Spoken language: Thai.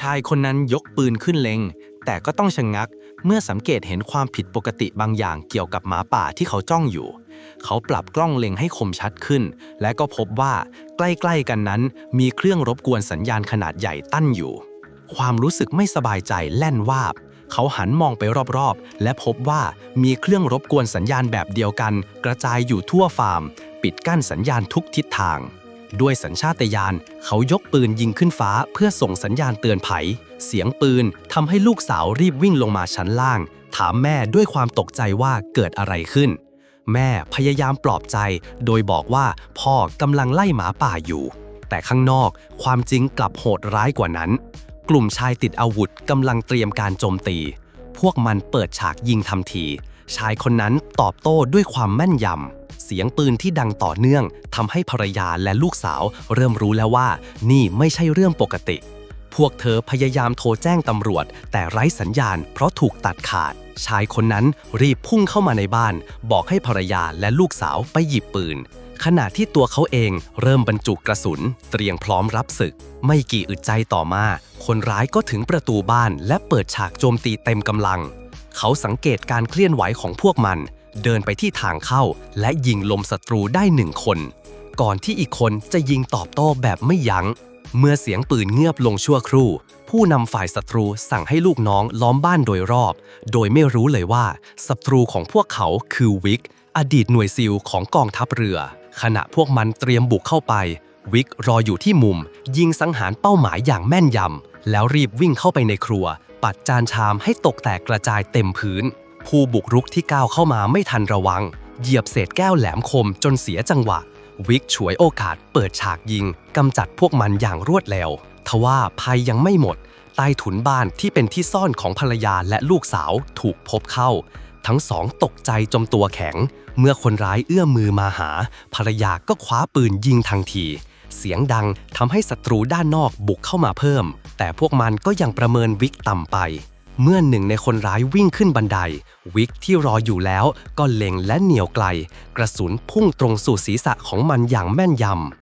ชายคนนั้นยกปืนขึ้นเล็ง แต่ก็ต้องชะงงักเมื่อสังเกตเห็นความผิดปกติบางอย่างเกี่ยวกับหมาป่าที่เขาจ้องอยู่ เขาปรับกล้องเล็งให้คมชัดขึ้น และก็พบว่าใกล้ๆกันนั้นมีเครื่องรบกวนสัญญาณขนาดใหญ่ตั้นอยู่ ความรู้สึกไม่สบายใจแล่นวาบ เขาหันมองไปรอบๆ และพบว่ามีเครื่องรบกวนสัญญาณแบบเดียวกัน กระจายอยู่ทั่วฟาร์ม ปิดกั้นสัญญาณทุกทิศทาง ด้วยสัญชาตญาณเขายกปืนยิงขึ้นฟ้าเพื่อส่งสัญญาณเตือนภัย เสียงปืนทำให้ลูกสาวรีบวิ่งลงมาชั้นล่าง ถามแม่ด้วยความตกใจว่าเกิดอะไรขึ้น แม่พยายามปลอบใจ โดยบอกว่าพ่อกำลังไล่หมาป่าอยู่ แต่ข้างนอกความจริงกลับโหดร้ายกว่านั้น กลุ่มชายติดอาวุธกำลังเตรียมการโจมตี พวกมันเปิดฉากยิงทันที ชายคนนั้นตอบโต้ด้วยความแม่นยำ เสียงปืนที่ดังต่อเนื่องทำให้ภรรยาและลูกสาว เริ่มรู้แล้วว่า นี่ไม่ใช่เรื่องปกติ พวกเธอพยายามโทรแจ้งตำรวจ แต่ไร้สัญญาณเพราะถูกตัดขาด ชายคนนั้นรีบพุ่งเข้ามาในบ้าน บอกให้ภรรยาและลูกสาวไปหยิบปืน ขณะที่ตัวเขาเองเริ่มบรรจุกระสุน เตรียมพร้อมรับศึก ไม่กี่อึดใจต่อมา คนร้ายก็ถึงประตูบ้าน และเปิดฉากโจมตีเต็มกำลัง เขาสังเกตการเคลื่อนไหวของพวกมัน เดินไปที่ทางเข้าและยิงลมศัตรูได้หนึ่งคน ก่อนที่อีกคนจะยิงตอบโต้แบบไม่ยัง้ง เมื่อเสียงปืนเงียบลงชั่วครู่ ผู้นำฝ่ายศัตรูสั่งให้ลูกน้องล้อมบ้านโดยรอบ โดยไม่รู้เลยว่าศัตรูของพวกเขาคือวิก อดีตหน่วยซิลของกองทัพเรือ ขณะพวกมันเตรียมบุกเข้าไป วิกรออยู่ที่มุม ยิงสังหารเป้าหมายอย่างแม่นยำแล้วรีบวิ่งเข้าไปในครัว ปัดจานชามให้ตกแตกกระจายเต็มพื้น ผู้บุกรุกที่ก้าวเข้ามาไม่ทันระวัง เหยียบเศษแก้วแหลมคมจนเสียจังหวะ วิกฉวยโอกาสเปิดฉากยิงกำจัดพวกมันอย่างรวดเร็วทว่าภัยยังไม่หมด ใต้ถุนบ้านที่เป็นที่ซ่อนของภรรยาและลูกสาวถูกพบเข้า ทั้งสองตกใจจมตัวแข็ง เมื่อคนร้ายเอื้อมมือมาหา ภรรยาก็คว้าปืนยิงทันที เสียงดังทำให้ศัตรูด้านนอกบุกเข้ามาเพิ่ม แต่พวกมันก็ยังประเมินวิกต่ำไป เมื่อหนึ่งในคนร้ายวิ่งขึ้นบันได วิกที่รออยู่แล้วก็เล็งและเหนี่ยวไกล กระสุนพุ่งตรงสู่ศีรษะของมันอย่างแม่นยำ